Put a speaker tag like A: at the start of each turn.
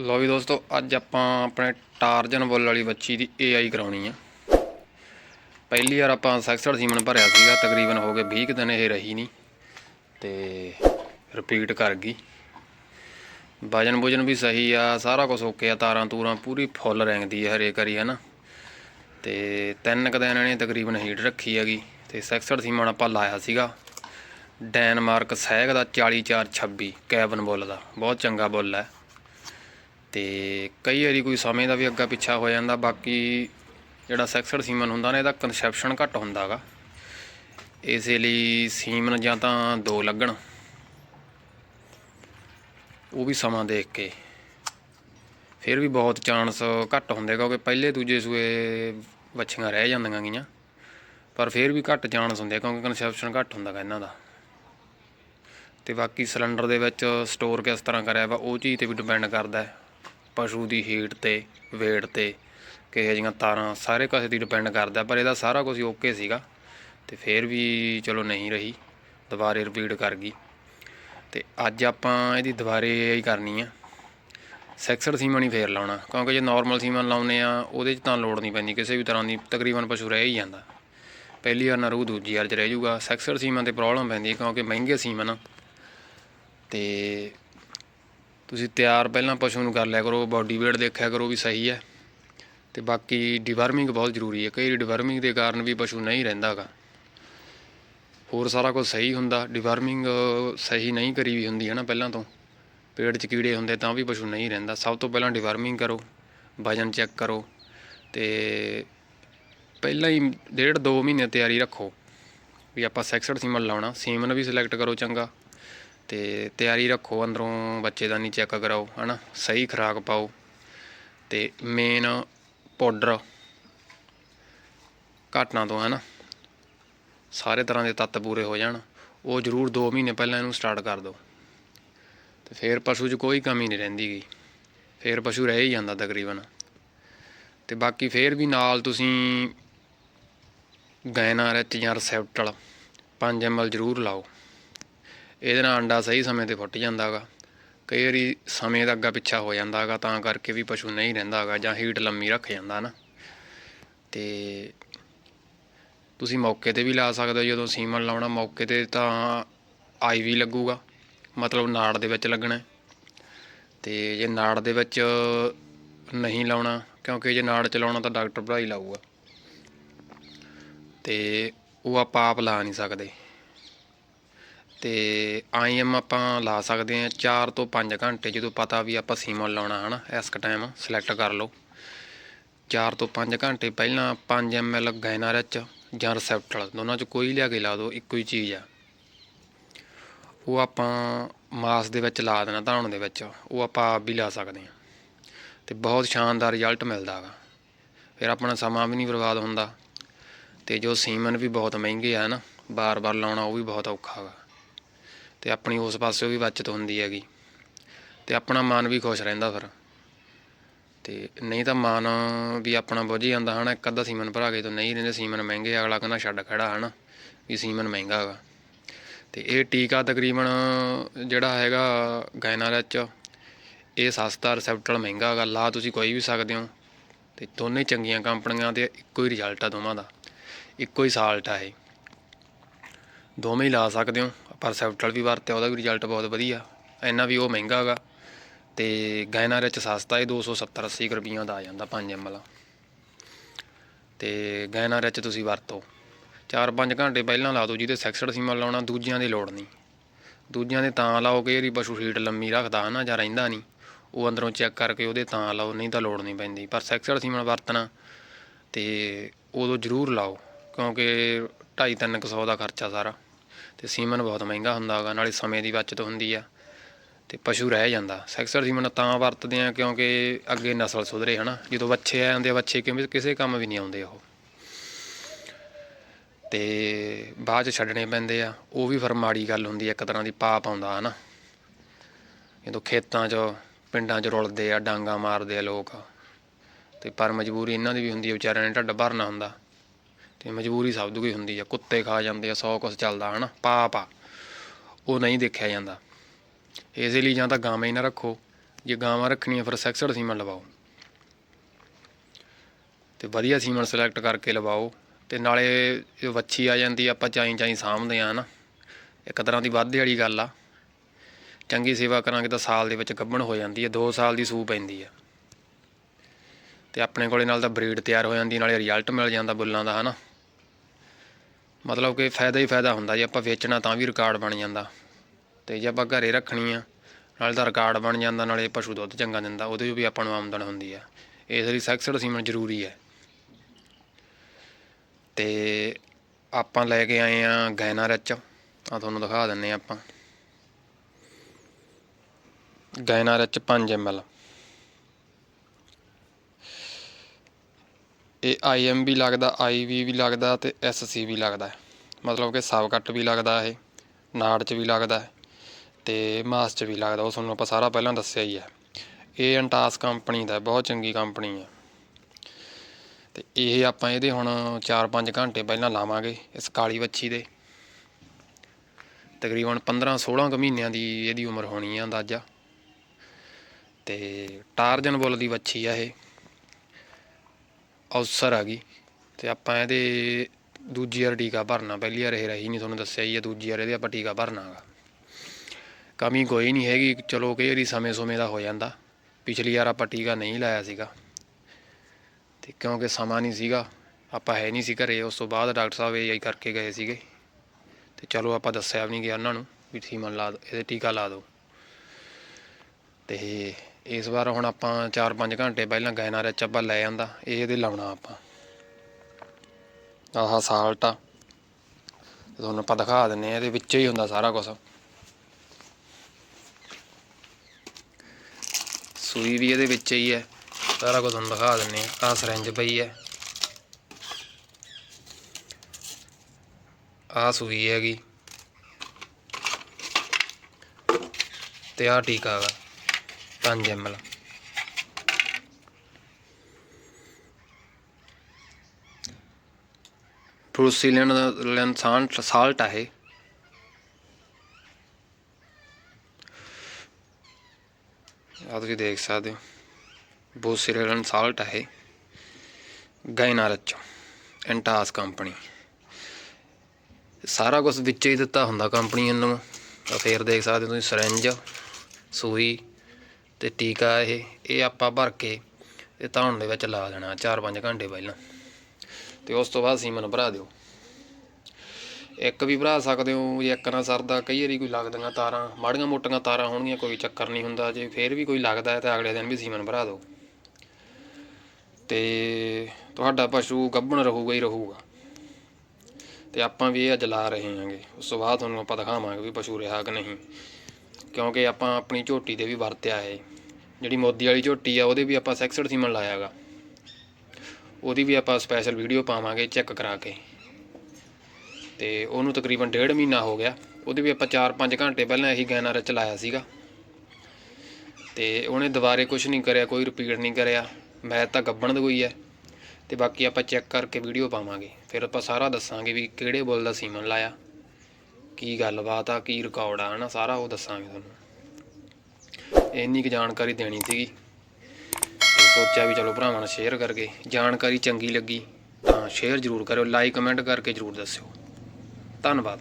A: ਲੋ ਵੀ ਦੋਸਤੋ, ਅੱਜ ਆਪਾਂ ਆਪਣੇ ਟਾਰਜਨ ਬੁੱਲ ਵਾਲੀ ਬੱਚੀ ਦੀ ਏਆਈ ਕਰਾਉਣੀ ਆ। ਪਹਿਲੀ ਵਾਰ ਆਪਾਂ ਸੈਕਸਰ ਸੀਮਨ ਭਰਿਆ ਸੀਗਾ, ਤਕਰੀਬਨ ਹੋ ਗਏ 20 ਕੁ ਦਿਨ, ਇਹ ਰਹੀ ਨਹੀਂ। ਤੇ ਰਿਪੀਟ ਕਰ ਗਈ। ਵਜਨ ਵੁਜਨ ਵੀ ਸਹੀ ਆ, ਸਾਰਾ ਕੁਝ ਓਕੇ ਆ, ਤਾਰਾਂ ਤੂਰਾਂ ਪੂਰੀ ਫੁੱਲ ਰੈਂਗਦੀ ਹੈ ਹਰੇਕ ਹੈ ਨਾ ਤੇ ਤਿੰਨ ਕੁ ਦਿਨ ਇਹਨੇ ਤਕਰੀਬਨ ਹੀਟ ਰੱਖੀ ਹੈਗੀ। ਤੇ ਸੈਕਸਰ ਸੀਮਨ ਆਪਾਂ ਲਾਇਆ ਸੀਗਾ ਡੈਨਮਾਰਕ ਸਹਿਗ ਦਾ 40426 ਕੈਬਨ ਬੁੱਲ ਦਾ। ਬਹੁਤ ਚੰਗਾ ਬੁੱਲ ਹੈ ਤੇ ਕਈ ਵਾਰੀ ਕੋਈ ਸਮੇਂ ਦਾ ਵੀ ਅੱਗਾ ਪਿੱਛਾ ਹੋ ਜਾਂਦਾ, ਬਾਕੀ ਜਿਹੜਾ ਸੈਕਸਡ ਸੀਮਨ ਹੁੰਦਾ ਨਾ, ਇਹਦਾ ਕਨਸੈਪਸ਼ਨ ਘੱਟ ਹੁੰਦਾਗਾ ਇਸੇ ਲਈ ਸੀਮਨ ਜਾਂ ਤਾਂ ਦੋ ਲੱਗਣ। ਉਹ ਵੀ ਸਮਾਂ ਦੇਖ ਕੇ। ਫਿਰ ਵੀ ਬਹੁਤ ਚਾਂਸ ਘੱਟ ਹੁੰਦੇ ਕਿਉਂਕਿ ਪਹਿਲੇ ਦੂਜੇ ਸੂਏ ਵੱਛੀਆਂ ਰਹਿ ਜਾਂਦੀਆਂ ਗੀਆਂ। ਪਰ ਫਿਰ ਵੀ ਘੱਟ ਚਾਂਸ ਹੁੰਦੇ ਆ, ਕਿਉਂਕਿ ਕਨਸੈਪਸ਼ਨ ਘੱਟ ਹੁੰਦਾ ਗਾ ਇਹਨਾਂ ਦਾ। ਤੇ ਬਾਕੀ ਸਿਲੰਡਰ ਦੇ ਵਿੱਚ ਸਟੋਰ ਕਿਸ ਤਰ੍ਹਾਂ ਕਰਿਆ ਵਾ, ਉਹ ਚੀਜ਼ ਤੇ ਵੀ ਡਿਪੈਂਡ ਕਰਦਾ ਹੈ। ਪਸ਼ੂ ਦੀ ਹੀਟ ਤੇ ਵੇਟ ਤੇ ਕਿਹੋ ਜਿਹੀਆਂ ਤਾਰਾਂ ਸਾਰੇ ਕਾਸੇ ਦੀ ਡਿਪੈਂਡ ਕਰਦਾ, ਪਰ ਇਹਦਾ ਸਾਰਾ ਕੁਝ ਓਕੇ ਸੀਗਾ ਤੇ ਫਿਰ ਵੀ ਚਲੋ ਨਹੀਂ ਰਹੀ, ਦੁਬਾਰੇ ਰਿਪੀਟ ਕਰ ਗਈ। ਤੇ ਅੱਜ ਆਪਾਂ ਇਹਦੀ ਦੁਬਾਰੇ ਹੀ ਕਰਨੀ ਆ। ਸੈਕਸਡ ਸੀਮਾ ਨਹੀਂ ਫੇਰ ਲਾਉਣਾ, ਕਿਉਂਕਿ ਜੇ ਨਾਰਮਲ ਸੀਮਨ ਲਾਉਨੇ ਆ, ਉਹਦੇ 'ਚ ਤਾਂ ਲੋੜ ਨਹੀਂ ਪੈਂਦੀ, ਕਿਸੇ ਵੀ ਤਰ੍ਹਾਂ ਦੀ ਤਕਰੀਬਨ ਪਸ਼ੂ ਰਹਿ ਹੀ ਜਾਂਦਾ। ਪਹਿਲੀ ਵਾਰ ਨਾ ਰੂ ਦੂਜੀ ਵਾਰ 'ਚ ਰਹਿ ਜਾਊਗਾ। ਸੈਕਸਡ ਸੀਮਾ ਤੇ ਪ੍ਰੋਬਲਮ ਪੈਂਦੀ ਹੈ ਕਿਉਂਕਿ ਮਹਿੰਗੇ ਸੀਮਨ ਆ। ਤੇ ਤੁਸੀਂ ਤਿਆਰ ਪਹਿਲਾਂ ਪਸ਼ੂ ਨੂੰ ਕਰ ਲਿਆ ਕਰੋ ਬਾਡੀ weight ਦੇਖਿਆ ਕਰੋ ਵੀ ਸਹੀ ਹੈ। ਤੇ ਬਾਕੀ ਡਿਵਰਮਿੰਗ ਬਹੁਤ ਜ਼ਰੂਰੀ ਹੈ। ਕਈ ਡਿਵਰਮਿੰਗ ਦੇ ਕਾਰਨ ਵੀ ਪਸ਼ੂ ਨਹੀਂ ਰਹਿੰਦਾਗਾ ਹੋਰ ਸਾਰਾ ਕੁਝ ਸਹੀ ਹੁੰਦਾ। ਡਿਵਰਮਿੰਗ ਸਹੀ ਨਹੀਂ ਕਰੀ ਵੀ ਹੁੰਦੀ ਹੈ ਨਾ ਪਹਿਲਾਂ ਤੋਂ। ਪੇਟ 'ਚ ਕੀੜੇ ਹੁੰਦੇ ਤਾਂ ਵੀ ਪਸ਼ੂ ਨਹੀਂ ਰਹਿੰਦਾ। ਸਭ ਤੋਂ ਪਹਿਲਾਂ ਡਿਵਰਮਿੰਗ ਕਰੋ, ਵਜਨ ਚੈੱਕ ਕਰੋ ਤੇ ਪਹਿਲਾਂ ਹੀ ਡੇਢ ਦੋ ਮਹੀਨੇ ਤਿਆਰੀ ਰੱਖੋ। ਵੀ ਆਪਾਂ ਸੈਕਸਡ ਸੀਮਨ ਲਾਉਣਾ। ਸੀਮਨ ਵੀ ਸਿਲੈਕਟ ਕਰੋ ਚੰਗਾ। ਤੇ ਤਿਆਰੀ ਰੱਖੋ, ਅੰਦਰੋਂ ਬੱਚੇਦਾਨੀ ਚੈੱਕ ਕਰਾਓ, ਹਨਾ? ਸਹੀ ਖੁਰਾਕ ਪਾਓ। ਤੇ ਮੇਨ ਪਾਊਡਰ ਘਟਨਾ ਤੋਂ, ਹਨਾ? ਸਾਰੇ ਤਰ੍ਹਾਂ ਦੇ ਤੱਤ ਪੂਰੇ ਹੋ ਜਾਣ। ਉਹ ਜ਼ਰੂਰ 2 ਮਹੀਨੇ ਪਹਿਲਾਂ ਇਹਨੂੰ ਸਟਾਰਟ ਕਰ ਦਿਓ। ਤੇ ਫਿਰ ਪਸ਼ੂ 'ਚ ਕੋਈ ਕਮੀ ਨਹੀਂ ਰਹਿੰਦੀ ਗੀ। ਫਿਰ ਪਸ਼ੂ ਰਹਿ ਹੀ ਜਾਂਦਾ ਤਕਰੀਬਨ। ਤੇ ਬਾਕੀ ਫਿਰ ਵੀ ਨਾਲ ਤੁਸੀਂ ਗੈਨਾ ਰਿਚ ਜਾਂ ਰਿਸੈਪਟਲ 5 ml ਜ਼ਰੂਰ ਲਾਓ। ਇਹਦੇ ਨਾਲ ਅੰਡਾ ਸਹੀ ਸਮੇਂ ਤੇ ਫੁੱਟ ਜਾਂਦਾਗਾ। ਕਈ ਵਾਰੀ ਸਮੇਂ ਦਾ ਅੱਗਾ ਪਿੱਛਾ ਹੋ ਜਾਂਦਾਗਾ, ਤਾਂ ਕਰਕੇ ਵੀ ਪਸ਼ੂ ਨਹੀਂ ਰਹਿੰਦਾਗਾ ਜਾਂ ਹੀਟ ਲੰਮੀ ਰੱਖ ਜਾਂਦਾ ਨਾ। ਤੇ ਤੁਸੀਂ ਮੌਕੇ ਤੇ ਵੀ ਲਾ ਸਕਦੇ ਹੋ, ਜਦੋਂ ਸੀਮਨ ਲਾਉਣਾ ਮੌਕੇ ਤੇ ਤਾਂ ਆਈ ਵੀ ਲੱਗੂਗਾ, ਮਤਲਬ ਨਾੜ ਦੇ ਵਿੱਚ ਲੱਗਣਾ। ਹੈ। ਤੇ ਜੇ ਨਾੜ ਦੇ ਵਿੱਚ ਨਹੀਂ ਲਾਉਣਾ, ਕਿਉਂਕਿ ਜੇ ਨਾੜ ਚ ਲਾਉਣਾ ਤਾਂ ਡਾਕਟਰ ਭਰਾ ਹੀ ਲਾਊਗਾ। ਤੇ ਉਹ ਆਪਾਂ ਆਪ ਲਾ ਨਹੀਂ ਸਕਦੇ। ਤੇ ਆਈਐਮ ਆਪਾਂ ਲਾ ਸਕਦੇ ਹਾਂ 4 ਤੋਂ 5 ਘੰਟੇ ਜਦੋਂ ਪਤਾ ਵੀ ਆਪਾਂ ਸੀਮਨ ਲਾਉਣਾ ਹਨਾ, ਇਸ ਟਾਈਮ ਸਿਲੈਕਟ ਕਰ ਲਓ। 4 ਤੋਂ 5 ਘੰਟੇ ਪਹਿਲਾਂ 5 ml ਗੈਨਾ ਰਿਚ ਜਾਂ ਰਿਸੈਪਟਰ ਦੋਨਾਂ ਚ ਕੋਈ ਲਿਆ ਕੇ ਲਾ ਦਿਓ ਇੱਕੋ ਹੀ ਚੀਜ਼ ਆ। ਉਹ ਆਪਾਂ ਮਾਸ ਦੇ ਵਿੱਚ ਲਾ ਦੇਣਾ, ਧਾਣ ਦੇ ਵਿੱਚ, ਉਹ ਆਪਾਂ ਆਪ ਵੀ ਲਾ ਸਕਦੇ ਹਾਂ। ਤੇ ਬਹੁਤ ਸ਼ਾਨਦਾਰ ਰਿਜ਼ਲਟ ਮਿਲਦਾ ਹੈਗਾ ਫਿਰ ਆਪਣਾ ਸਮਾਂ ਵੀ ਨਹੀਂ ਬਰਬਾਦ ਹੁੰਦਾ। ਤੇ ਜੋ ਸੀਮਨ ਵੀ ਬਹੁਤ ਮਹਿੰਗੇ ਆ ਨਾ ਬਾਰ-ਬਾਰ ਲਾਉਣਾ ਉਹ ਵੀ ਬਹੁਤ ਔਖਾ ਹੈਗਾ ਅਤੇ ਆਪਣੀ ਉਸ ਪਾਸਿਓ ਵੀ ਬਚਤ ਹੁੰਦੀ ਹੈਗੀ। ਅਤੇ ਆਪਣਾ ਮਨ ਵੀ ਖੁਸ਼ ਰਹਿੰਦਾ ਫਿਰ। ਅਤੇ ਨਹੀਂ ਤਾਂ ਮਨ ਵੀ ਆਪਣਾ ਬੁੱਝ ਹੀ ਜਾਂਦਾ ਹਨਾ, ਇੱਕ ਅੱਧਾ ਸੀਮਨ ਭਰਾ ਕੇ ਤਾਂ ਨਹੀਂ ਰਹਿੰਦੇ, ਸੀਮਨ ਮਹਿੰਗੇ ਅਗਲਾ ਕਹਿੰਦਾ ਛੱਡ ਖੜਾ ਹਨਾ, ਵੀ ਸੀਮਨ ਮਹਿੰਗਾ ਹੈਗਾ ਤੇ ਇਹ ਟੀਕਾ ਤਕਰੀਬਨ ਜਿਹੜਾ ਹੈਗਾ ਗਾਇਨਾ ਵਿੱਚ, ਇਹ ਸਸਤਾ ਰਿਸੈਪਟਲ ਮਹਿੰਗਾ ਹੈਗਾ, ਲਾ ਤੁਸੀਂ ਕੋਈ ਵੀ ਸਕਦੇ ਹੋ। ਤੇ ਦੋਨੇ ਚੰਗੀਆਂ ਕੰਪਨੀਆਂ ਦੇ ਇੱਕੋ ਹੀ ਰਿਜ਼ਲਟ ਆ ਦੋਵਾਂ ਦਾ, ਇੱਕੋ ਹੀ ਸਾਲਟ ਆ ਇਹ। ਦੋਵੇਂ ਹੀ ਲਾ ਸਕਦੇ ਹੋ ਪਰ ਰਿਸੈਪਟਰ ਵੀ ਵਰਤਿਆ ਉਹਦਾ ਵੀ ਰਿਜ਼ਲਟ ਬਹੁਤ ਵਧੀਆ। ਇੰਨਾ ਵੀ ਉਹ ਮਹਿੰਗਾ ਹੈਗਾ ਤੇ ਗਾਇਨਾ ਵਿੱਚ ਸਸਤਾ ਇਹ 270 80 ਕੁ ਰੁਪਈਆਂ ਦਾ ਆ ਜਾਂਦਾ 5 ml ਤੇ ਗਾਇਨਾ ਵਿੱਚ ਤੁਸੀਂ ਵਰਤੋ। 4-5 ਘੰਟੇ ਪਹਿਲਾਂ ਲਾ ਦਿਓ, ਜਿਹਦੇ ਸੈਕਸਡ ਸੀਮਾ ਲਾਉਣਾ, ਦੂਜਿਆਂ ਦੀ ਲੋੜ ਨਹੀਂ। ਦੂਜਿਆਂ ਦੇ ਤਾਂ ਲਾਓ ਕਿ ਇਹਦੀ ਪਸ਼ੂ ਸੀਟ ਲੰਮੀ ਰੱਖਦਾ ਹਨਾ, ਜਾਂ ਰਹਿੰਦਾ ਨਹੀਂ। ਉਹ ਅੰਦਰੋਂ ਚੈੱਕ ਕਰਕੇ ਉਹਦੇ ਤਾਂ ਲਾਓ, ਨਹੀਂ ਤਾਂ ਲੋੜ ਨਹੀਂ ਪੈਂਦੀ। ਪਰ ਸੈਕਸਡ ਸੀਮਾ ਵਰਤਣਾ ਤੇ ਉਦੋਂ ਜ਼ਰੂਰ ਲਾਓ, ਕਿਉਂਕਿ 2.5-300 ਦਾ ਖਰਚਾ ਸਾਰਾ। ਤੇ ਸੀਮਨ ਬਹੁਤ ਮਹਿੰਗਾ ਹੁੰਦਾ ਹੈਗਾ, ਨਾਲੇ ਸਮੇਂ ਦੀ ਬਚਤ ਹੁੰਦੀ ਆ ਤੇ ਪਸ਼ੂ ਰਹਿ ਜਾਂਦਾ। ਸੈਕਸਰ ਸੀਮਨ ਤਾਂ ਵਰਤਦੇ ਆ ਕਿਉਂਕਿ ਅੱਗੇ ਨਸਲ ਸੁਧਰੇ ਹਨਾ, ਜਦੋਂ ਬੱਚੇ ਆ ਜਾਂਦੇ ਆ ਬੱਚੇ ਕਿਵੇਂ, ਕਿਸੇ ਕੰਮ ਵੀ ਨਹੀਂ ਆਉਂਦੇ ਉਹ। ਤੇ ਬਾਅਦ ਚ ਛੱਡਣੇ ਪੈਂਦੇ ਆ, ਉਹ ਵੀ ਫਿਰ ਮਾੜੀ ਗੱਲ ਹੁੰਦੀ ਆ, ਇੱਕ ਤਰ੍ਹਾਂ ਦੀ ਪਾਪ ਆਉਂਦਾ ਹਨਾ। ਜਦੋਂ ਖੇਤਾਂ 'ਚ, ਪਿੰਡਾਂ 'ਚ ਰੁਲਦੇ ਆ, ਡਾਂਗਾ ਮਾਰਦੇ ਆ ਲੋਕ, ਤੇ ਪਰ ਮਜਬੂਰੀ ਇਹਨਾਂ ਦੀ ਵੀ ਹੁੰਦੀ ਆ, ਵਿਚਾਰਿਆਂ ਨੇ ਢੱਡ ਭਰਨਾ ਹੁੰਦਾ। ਤੇ ਮਜਬੂਰੀ ਸਭ ਦੀ ਹੁੰਦੀ ਆ। ਕੁੱਤੇ ਖਾ ਜਾਂਦੇ ਆ, ਸੌ ਕੁਛ ਚੱਲਦਾ, ਹਨਾ? ਪਾਪ ਆ। ਉਹ ਨਹੀਂ ਦੇਖਿਆ ਜਾਂਦਾ। ਇਸੇ ਲਈ ਜਾਂ ਤਾਂ ਗਾਵੇਂ ਹੀ ਨਾ ਰੱਖੋ। ਜੇ ਗਾਵਾਂ ਰੱਖਣੀਆਂ, ਫਿਰ ਸੈਕਸਡ ਸੀਮਨ ਲਵਾਓ। ਤੇ ਵਧੀਆ ਸੀਮਨ ਸਿਲੈਕਟ ਕਰਕੇ ਲਵਾਓ। ਤੇ ਨਾਲੇ ਜੋ ਵੱਛੀ ਆ ਜਾਂਦੀ, ਆਪਾਂ ਚਾਈ ਚਾਈ ਸਾਂਭਦੇ ਆ ਨਾ ਇੱਕ ਤਰ੍ਹਾਂ ਦੀ ਵਾਧੇ ਵਾਲੀ ਗੱਲ ਆ। ਚੰਗੀ ਸੇਵਾ ਕਰਾਂਗੇ ਤਾਂ ਸਾਲ ਦੇ ਵਿੱਚ ਗੱਭਣ ਹੋ ਜਾਂਦੀ ਹੈ 2 ਸਾਲ ਦੀ ਸੂ ਪੈਂਦੀ ਆ। ਤੇ ਆਪਣੇ ਕੋਲੇ ਨਾਲ ਤਾਂ ਬਰੀਡ ਤਿਆਰ ਹੋ ਜਾਂਦੀ, ਨਾਲੇ ਰਿਜ਼ਲਟ ਮਿਲ ਜਾਂਦਾ ਬੁੱਲਾਂ ਦਾ, ਹਨਾ? ਮਤਲਬ ਕਿ ਫਾਇਦਾ ਹੀ ਫਾਇਦਾ ਹੁੰਦਾ ਜੇ ਆਪਾਂ ਵੇਚਣਾ ਤਾਂ ਵੀ ਰਿਕਾਰਡ ਬਣ ਜਾਂਦਾ। ਤੇ ਜੇ ਆਪਾਂ ਘਰੇ ਰੱਖਣੀ ਆ, ਨਾਲੇ ਤਾਂ ਰਿਕਾਰਡ ਬਣ ਜਾਂਦਾ, ਨਾਲੇ ਪਸ਼ੂ ਦੁੱਧ ਚੰਗਾ ਦਿੰਦਾ, ਉਹਦੇ 'ਚੋਂ ਵੀ ਆਪਾਂ ਨੂੰ ਆਮਦਨ ਹੁੰਦੀ ਆ। ਇਸ ਲਈ ਸੈਕਸਡ ਸੀਮਨ ਜ਼ਰੂਰੀ ਹੈ ਤੇ ਆਪਾਂ ਲੈ ਕੇ ਆਏ ਆ ਗੈਨਾ ਰਿਚ ਆ ਤੁਹਾਨੂੰ ਦਿਖਾ ਦਿੰਨੇ ਆ ਆਪਾਂ। ਗੈਨਾ ਰਿਚ 5 ml ਇਹ ਆਈਐਮ ਵੀ ਲੱਗਦਾ ਆਈਵੀ ਵੀ ਲੱਗਦਾ ਤੇ ਐਸਸੀ ਵੀ ਲੱਗਦਾ ਮਤਲਬ ਕਿ ਸਬ ਕੱਟ ਵੀ ਲੱਗਦਾ ਇਹ, ਨਾੜ ਚ ਵੀ ਲੱਗਦਾ ਹੈ ਤੇ ਮਾਸ ਚ ਵੀ ਲੱਗਦਾ। ਉਹ ਤੁਹਾਨੂੰ ਆਪਾਂ ਸਾਰਾ ਪਹਿਲਾਂ ਦੱਸਿਆ ਹੀ ਹੈ। ਇਹ ਅੰਟਾਸ ਕੰਪਨੀ ਦਾ ਬਹੁਤ ਚੰਗੀ ਕੰਪਨੀ ਹੈ। ਤੇ ਇਹ ਆਪਾਂ ਇਹਦੇ ਹੁਣ 4-5 ਘੰਟੇ ਪਹਿਲਾਂ ਲਾਵਾਂਗੇ ਇਸ ਕਾਲੀ ਵੱਛੀ ਦੇ। ਤਕਰੀਬਨ 15-16 ਕੁ ਮਹੀਨਿਆਂ ਦੀ ਇਹਦੀ ਉਮਰ ਹੋਣੀ ਹੈ ਅੰਦਾਜ਼ਾ। ਤੇ ਟਾਰਜਨ ਬੁੱਲ ਦੀ ਵੱਛੀ ਆ ਇਹ। ਅਵਸਰ ਆ ਗਈ ਤੇ ਆਪਾਂ ਇਹਦੇ ਦੂਜੀ ਵਾਰ ਟੀਕਾ ਭਰਨਾ, ਪਹਿਲੀ ਵਾਰ ਇਹ ਰਹੀ ਨਹੀਂ ਤੁਹਾਨੂੰ ਦੱਸਿਆ ਹੀ ਆ, ਦੂਜੀ ਵਾਰ ਇਹਦੇ ਆਪਾਂ ਟੀਕਾ ਭਰਨਾ ਗਾ ਕਮੀ ਕੋਈ ਨਹੀਂ ਹੈਗੀ, ਚਲੋ ਕਈ ਵਾਰੀ ਸਮੇਂ ਸਮੇਂ ਦਾ ਹੋ ਜਾਂਦਾ, ਪਿਛਲੀ ਵਾਰ ਆਪਾਂ ਟੀਕਾ ਨਹੀਂ ਲਾਇਆ ਸੀਗਾ। ਤੇ ਕਿਉਂਕਿ ਸਮਾਂ ਨਹੀਂ ਸੀਗਾ, ਆਪਾਂ ਹੈ ਨਹੀਂ ਸੀ ਘਰੇ, ਉਸ ਤੋਂ ਬਾਅਦ ਡਾਕਟਰ ਸਾਹਿਬ ਇਹ ਆਈ ਕਰਕੇ ਗਏ ਸੀਗੇ। ਤੇ ਚਲੋ ਆਪਾਂ ਦੱਸਿਆ ਵੀ ਨਹੀਂ ਗਿਆ ਉਹਨਾਂ ਨੂੰ, ਵੀ ਸੀਮਨ ਲਾ ਦਿਓ ਇਹਦੇ ਟੀਕਾ ਲਾ ਦਿਓ। ਤੇ ਇਸ ਵਾਰ ਹੁਣ ਆਪਾਂ 4-5 ਘੰਟੇ ਪਹਿਲਾਂ ਗੈਨਾ ਰਿਚ ਆਪਾਂ ਲੈ ਆਂਦਾ, ਇਹਦੇ ਲਾਉਣਾ ਆਪਾਂ। ਆਹ ਸਾਲਟ ਆ। ਤੁਹਾਨੂੰ ਆਪਾਂ ਦਿਖਾ ਦਿੰਨੇ ਆ, ਇਹਦੇ ਵਿੱਚ ਹੀ ਹੁੰਦਾ ਸਾਰਾ ਕੁਝ ਸੂਈ ਵੀ ਇਹਦੇ ਵਿੱਚ ਹੀ ਹੈ, ਸਾਰਾ ਕੁਝ ਤੁਹਾਨੂੰ ਦਿਖਾ ਦਿੰਨੇ ਆ, ਆਹ ਸਿਰੰਜ ਪਈ ਹੈ। ਆਹ ਸੂਈ ਹੈਗੀ। ਤੇ ਆਹ ਟੀਕਾ ਵਾ। 5 ml ਪ੍ਰੋਸੀਲਨ ਲੈਨ ਸਾਲਟ ਸਾਲਟ ਹੈ ਆ ਤੁਸੀਂ ਦੇਖ ਸਕਦੇ ਹੋ ਬੋਸੀਲਨ ਸਾਲਟ ਹੈ ਗਾਇਨਾਰਚ ਐਂਟਾਸ ਕੰਪਨੀ ਸਾਰਾ ਕੁਝ ਵਿੱਚ ਹੀ ਦਿੱਤਾ ਹੁੰਦਾ ਕੰਪਨੀ ਨੂੰ ਤਾਂ ਫੇਰ ਦੇਖ ਸਕਦੇ ਹੋ ਤੁਸੀਂ ਸਿਰੰਜ ਸੂਈ ਤੇ ਟੀਕਾ ਇਹ ਇਹ ਆਪਾਂ ਭਰ ਕੇ ਇਹ ਧਾਣ ਦੇ ਵਿੱਚ ਲਾ ਦੇਣਾ 4-5 ਘੰਟੇ ਪਹਿਲਾਂ। ਤੇ ਉਸ ਤੋਂ ਬਾਅਦ ਸੀਮਨ ਭਰਾ ਦਿਓ। ਇੱਕ ਵੀ ਭਰਾ ਸਕਦੇ ਹੋ, ਜੇ ਇੱਕ ਨਾ ਸਰਦਾ, ਕਈ ਵਾਰੀ ਕੋਈ ਲੱਗਦੀਆਂ ਤਾਰਾਂ, ਮਾੜੀਆਂ ਮੋਟੀਆਂ ਤਾਰਾਂ ਹੋਣਗੀਆਂ, ਕੋਈ ਚੱਕਰ ਨਹੀਂ ਹੁੰਦਾ। ਜੇ ਫੇਰ ਵੀ ਕੋਈ ਲੱਗਦਾ ਹੈ ਤਾਂ ਅਗਲੇ ਦਿਨ ਵੀ ਸੀਮਨ ਭਰਾ ਦਿਓ। ਤੇ ਤੁਹਾਡਾ ਪਸ਼ੂ ਗੱਭਣ ਰਹੂਗਾ ਹੀ ਰਹੂਗਾ। ਤੇ ਆਪਾਂ ਵੀ ਇਹ ਅੱਜ ਲਾ ਰਹੇ ਹਾਂਗੇ। ਉਸ ਤੋਂ ਬਾਅਦ ਤੁਹਾਨੂੰ ਆਪਾਂ ਦਿਖਾਵਾਂਗੇ ਵੀ ਪਸ਼ੂ ਰਿਹਾ ਕਿ ਨਹੀਂ। ਕਿਉਂਕਿ ਆਪਾਂ ਆਪਣੀ ਝੋਟੀ 'ਤੇ ਵੀ ਵਰਤਿਆ ਹੈ। ਜਿਹੜੀ ਮੋਦੀ ਵਾਲੀ ਝੋਟੀ ਆ, ਉਹਦੇ ਵੀ ਆਪਾਂ ਸੈਕਸਡ ਸੀਮਨ ਲਾਇਆਗਾ। ਉਹਦੀ ਵੀ ਆਪਾਂ ਸਪੈਸ਼ਲ ਵੀਡੀਓ ਪਾਵਾਂਗੇ ਚੈੱਕ ਕਰਾ ਕੇ। ਤੇ ਉਹਨੂੰ ਤਕਰੀਬਨ ਡੇਢ ਮਹੀਨਾ ਹੋ ਗਿਆ। ਉਹਦੇ ਵੀ ਆਪਾਂ 4-5 ਘੰਟੇ ਪਹਿਲਾਂ ਇਹੀ ਗੈਨਾ ਰਚ ਲਾਇਆ ਸੀਗਾ। ਤੇ ਉਹਨੇ ਦੁਬਾਰੇ ਕੁਝ ਨਹੀਂ ਕਰਿਆ, ਕੋਈ ਰਿਪੀਟ ਨਹੀਂ ਕਰਿਆ। ਮੈਂ ਤਾਂ ਗੱਬਣ ਦੀ ਹੋਈ ਹੈ ਤੇ ਬਾਕੀ ਆਪਾਂ ਚੈੱਕ ਕਰਕੇ ਵੀਡੀਓ ਪਾਵਾਂਗੇ। ਫਿਰ ਆਪਾਂ ਸਾਰਾ ਦੱਸਾਂਗੇ ਵੀ ਕਿਹੜੇ ਬੁੱਲ ਦਾ ਸੀਮਨ ਲਾਇਆ। ਕੀ ਗੱਲਬਾਤ ਆ, ਕੀ ਰਿਕਾਰਡ ਆ, ਹਨਾ? ਸਾਰਾ ਉਹ ਦੱਸਾਂਗੇ ਤੁਹਾਨੂੰ। ਇੰਨੀ ਕੁ ਜਾਣਕਾਰੀ ਦੇਣੀ ਸੀਗੀ। ਤੇ ਸੋਚਿਆ ਵੀ ਚਲੋ ਭਰਾਵਾਂ ਨਾਲ ਸ਼ੇਅਰ ਕਰਕੇ ਜਾਣਕਾਰੀ ਚੰਗੀ ਲੱਗੀ ਤਾਂ ਸ਼ੇਅਰ ਜ਼ਰੂਰ ਕਰਿਓ ਲਾਈਕ ਕਮੈਂਟ ਕਰਕੇ ਜ਼ਰੂਰ ਦੱਸਿਓ। ਧੰਨਵਾਦ।